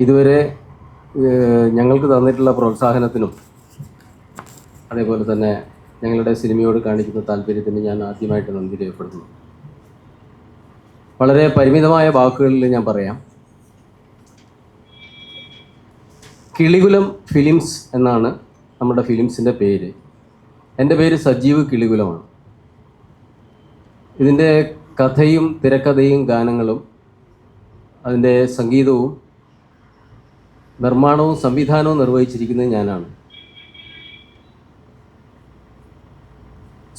ഇതുവരെ ഞങ്ങൾക്ക് തന്നിട്ടുള്ള പ്രോത്സാഹനത്തിനും അതേപോലെ തന്നെ ഞങ്ങളുടെ സിനിമയോട് കാണിക്കുന്ന താല്പര്യത്തിന് ഞാൻ ആദ്യമായിട്ട് നന്ദി രേഖപ്പെടുത്തുന്നു. വളരെ പരിമിതമായ വാക്കുകളിൽ ഞാൻ പറയാം. കിളികുലം ഫിലിംസ് എന്നാണ് നമ്മുടെ ഫിലിംസിന്റെ പേര്. എന്റെ പേര് സജീവ് കിളികുലമാണ്. ഇതിന്റെ കഥയും തിരക്കഥയും ഗാനങ്ങളും അതിന്റെ സംഗീതവും നിർമ്മാണവും സംവിധാനവും നിർവഹിച്ചിരിക്കുന്നത് ഞാനാണ്.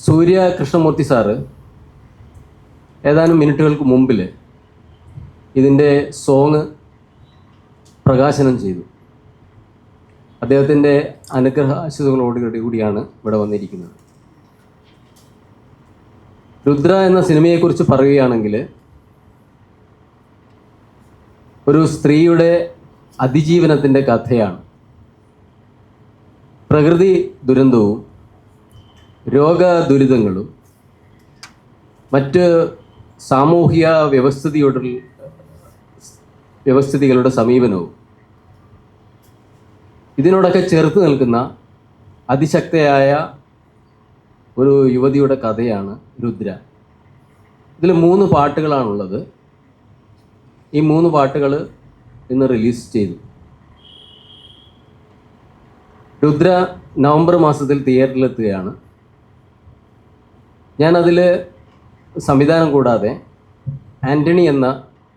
സൂര്യ കൃഷ്ണമൂർത്തി സാറ് ഏതാനും മിനിറ്റുകൾക്ക് മുമ്പിൽ ഇതിന്റെ സോങ് പ്രകാശനം ചെയ്തു. അദ്ദേഹത്തിന്റെ അനുഗ്രഹാശിസുകളോട് കൂടിയാണ് ഇവിടെ വന്നിരിക്കുന്നത്. രുദ്ര എന്ന സിനിമയെക്കുറിച്ച് പറയുകയാണെങ്കിൽ ഒരു സ്ത്രീയുടെ അതിജീവനത്തിന്റെ കഥയാണ്. പ്രകൃതി ദുരന്തവും രോഗ ദുരിതങ്ങളും മറ്റ് സാമൂഹിക വ്യവസ്ഥിതിയോട് വ്യവസ്ഥിതികളുടെ സമീപനവും ഇതിനോടൊക്കെ ചേർത്ത് നിൽക്കുന്ന അതിശക്തയായ ഒരു യുവതിയുടെ കഥയാണ് രുദ്ര. ഇതിൽ മൂന്ന് പാട്ടുകളാണുള്ളത്. ഈ മൂന്ന് പാട്ടുകൾ ഇന്ന് റിലീസ് ചെയ്തു. രുദ്ര നവംബർ മാസത്തിൽ തിയേറ്ററിലെത്തുകയാണ് ഞാനതിൽ സംവിധാനം കൂടാതെ ആന്റണി എന്ന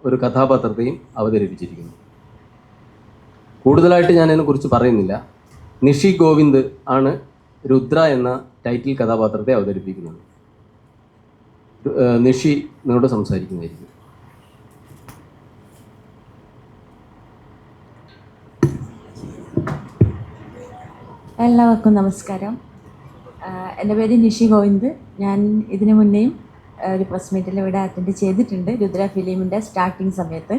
ഒരു കഥാപാത്രത്തെയും അവതരിപ്പിച്ചിരിക്കുന്നു. കൂടുതലായിട്ട് ഞാൻ അതിനെക്കുറിച്ച് പറയുന്നില്ല. നിഷി ഗോവിന്ദ് ആണ് രുദ്ര എന്ന ടൈറ്റിൽ കഥാപാത്രത്തെ അവതരിപ്പിക്കുന്നത്. നിഷി നിങ്ങളോട് സംസാരിക്കുന്നതായിരിക്കും. എല്ലാവർക്കും നമസ്കാരം. എന്റെ പേര് നിഷി ഗോവിന്ദ്. ഞാൻ ഇതിനു മുന്നേയും ഒരു പ്രസ് മീറ്റിൽ ഇവിടെ അറ്റൻഡ് ചെയ്തിട്ടുണ്ട് രുദ്ര ഫിലിമിന്റെ സ്റ്റാർട്ടിങ് സമയത്ത്.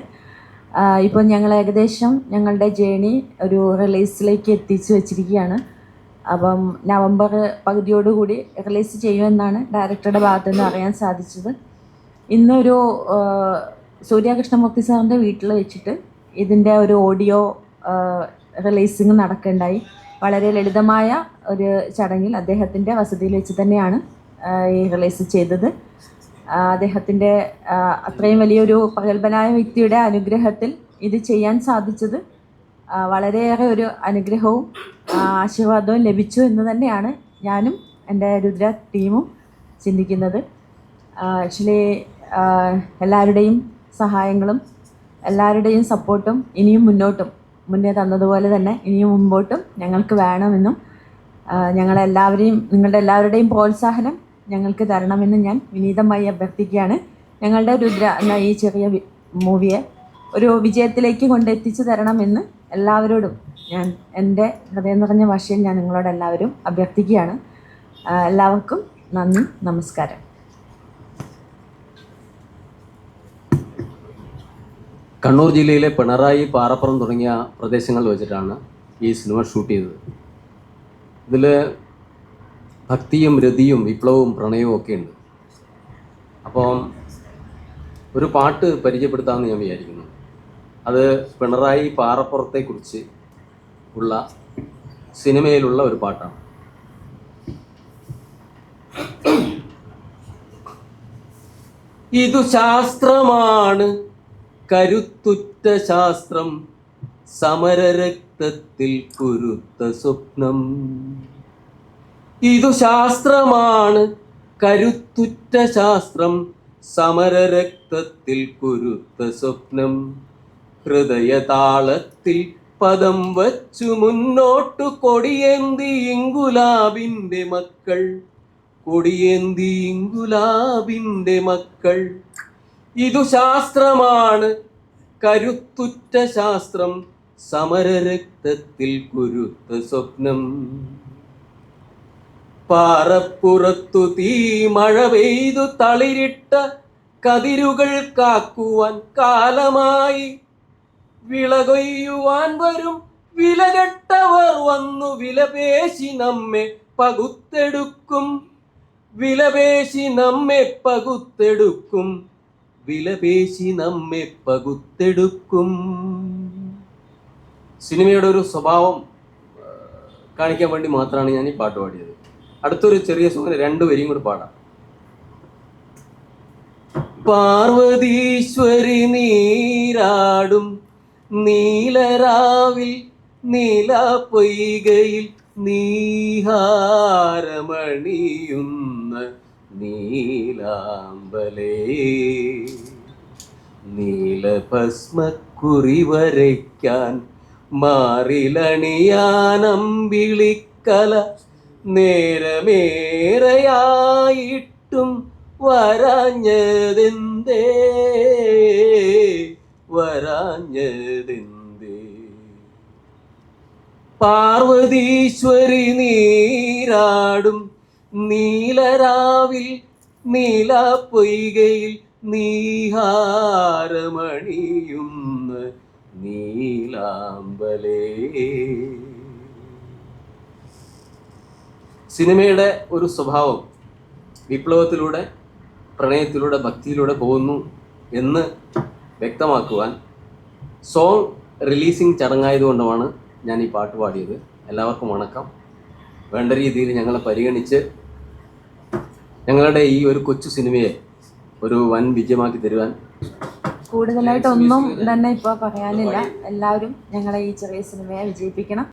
ഇപ്പോൾ ഞങ്ങൾ ഏകദേശം ഞങ്ങളുടെ ജേണി ഒരു റിലീസിലേക്ക് എത്തിച്ചു വെച്ചിരിക്കുകയാണ്. അപ്പം നവംബർ പകുതിയോടുകൂടി റിലീസ് ചെയ്യുമെന്നാണ് ഡയറക്ടറുടെ ഭാഗത്തു നിന്ന് അറിയാൻ സാധിച്ചത്. ഇന്നൊരു സൂര്യകൃഷ്ണ സൂര്യകൃഷ്ണമൂർത്തി സാറിന്റെ വീട്ടിൽ വെച്ചിട്ട് ഇതിന്റെ ഒരു ഓഡിയോ റിലീസിങ് നടക്കുകയുണ്ടായി. വളരെ ലളിതമായ ഒരു ചടങ്ങിൽ അദ്ദേഹത്തിന്റെ വസതിയിൽ വെച്ച് തന്നെയാണ് ഈ റിലീസ് ചെയ്തത്. അദ്ദേഹത്തിന്റെ അത്രയും വലിയൊരു പ്രഗത്ഭനായ വ്യക്തിയുടെ അനുഗ്രഹത്തിൽ ഇത് ചെയ്യാൻ സാധിച്ചത് വളരെയേറെ ഒരു അനുഗ്രഹവും ആശീർവാദവും ലഭിച്ചു എന്ന് തന്നെയാണ് ഞാനും എന്റെ രുദ്ര ടീമും ചിന്തിക്കുന്നത്. ആക്ച്വലി എല്ലാവരുടെയും സഹായങ്ങളും എല്ലാവരുടെയും സപ്പോർട്ടും ഇനിയും മുന്നോട്ടും മുന്നേ തന്നതുപോലെ തന്നെ ഇനിയും മുമ്പോട്ടും ഞങ്ങൾക്ക് വേണമെന്നും ഞങ്ങളെല്ലാവരെയും നിങ്ങളുടെ എല്ലാവരുടെയും പ്രോത്സാഹനം ഞങ്ങൾക്ക് തരണമെന്ന് ഞാൻ വിനീതമായി അഭ്യർത്ഥിക്കുകയാണ്. ഞങ്ങളുടെ രുദ്ര എന്ന ഈ ചെറിയ മൂവിയെ ഒരു വിജയത്തിലേക്ക് കൊണ്ടെത്തിച്ചു തരണമെന്ന് എല്ലാവരോടും ഞാൻ എന്റെ ഹൃദയം നിറഞ്ഞ ഭാഷയിൽ ഞാൻ നിങ്ങളോട് എല്ലാവരും അഭ്യർത്ഥിക്കുകയാണ്. എല്ലാവർക്കും നന്ദി നമസ്കാരം. കണ്ണൂർ ജില്ലയിലെ പിണറായി പാറപ്പുറം തുടങ്ങിയ പ്രദേശങ്ങൾ വെച്ചിട്ടാണ് ഈ സിനിമ ഷൂട്ട് ചെയ്തത്. ഇതിൽ ഭക്തിയും രതിയും വിപ്ലവവും പ്രണയവും ഒക്കെ ഉണ്ട്. അപ്പം ഒരു പാട്ട് പരിചയപ്പെടുത്താമെന്ന് ഞാൻ വിചാരിക്കുന്നു. അത് പിണറായി പാറപ്പുറത്തെക്കുറിച്ച് ഉള്ള സിനിമയിലുള്ള ഒരു പാട്ടാണ്. ഇതു ശാസ്ത്രമാണ്. കരുത്തുറ്റ ശാസ്ത്രം സമരരക്തത്തിൽ കുരുത്ത സ്വപ്നം. ഇതു ശാസ്ത്രമാണ്. കരുത്തുറ്റ ശാസ്ത്രം സമരരക്തത്തിൽ കുരുത്ത സ്വപ്നം. ഹൃദയതാളത്തിൽ പദം വച്ചു മുന്നോട്ടു കൊടിയേന്തി ഇങ്കുലാബിന്റെ മക്കൾ. കൊടിയേന്തി ഇങ്കുലാബിന്റെ മക്കൾ. ഇതു ശാസ്ത്രമാണ് കരുത്തുറ്റ ശാസ്ത്രം സമരരക്തത്തിൽ കുരുത്ത സ്വപ്നം. പാറപ്പുറത്തു തീ മഴ പെയ്തു തളിരിട്ട കതിരുകൾ കാക്കുവാൻ കാലമായി. വിളകൊയ്യുവാൻ വരും വിലകെട്ടവർ വന്നു വിലപേശി നമ്മെ പകുത്തെടുക്കും. വിലപേശി നമ്മെ പകുത്തെടുക്കും. വിലപേശി നമ്മെ പകുത്തെടുക്കും. സിനിമയുടെ ഒരു സ്വഭാവം കാണിക്കാൻ വേണ്ടി മാത്രമാണ് ഞാൻ ഈ പാട്ട് പാടിയത്. അടുത്തൊരു ചെറിയ സോങ്ങിന് രണ്ടു വരിയും കൂടി പാടാം. പാർവതീശ്വരി നീരാടും നീലരാവിൽ നീല പൊയ്കയിൽ നീഹാരമണിയുന്ന നീലാമ്പലേ നീലഭസ്മക്കുറി വരയ്ക്കാൻ മാറിലണിയാനമ്പിളിക്കല നേരമേറെയായിട്ടും വരാഞ്ഞതെന്തേ? വരാഞ്ഞതെന്തേ? പാർവതീശ്വരി നീരാടും നീലരാവിൽ നീല പൊയ്കയിൽ നീഹാരമണിയുന്ന നീലാമ്പലേ സിനിമയുടെ ഒരു സ്വഭാവം വിപ്ലവത്തിലൂടെ പ്രണയത്തിലൂടെ ഭക്തിയിലൂടെ പോകുന്നു എന്ന് വ്യക്തമാക്കുവാൻ സോങ് റിലീസിംഗ് ചടങ്ങായതുകൊണ്ടുമാണ് ഞാൻ ഈ പാട്ട് പാടിയത്. എല്ലാവർക്കും വണക്കം. വേണ്ട രീതിയിൽ ഞങ്ങളെ പരിഗണിച്ച് ഞങ്ങളുടെ ഈ ഒരു കൊച്ചു സിനിമയെ ഒരു വൻ വിജയമാക്കി തരുവാൻ കൂടുതലായിട്ടൊന്നും തന്നെ ഇപ്പോൾ പറയാനില്ല. എല്ലാവരും ഞങ്ങളെ ഈ ചെറിയ സിനിമയെ വിജയിപ്പിക്കണം.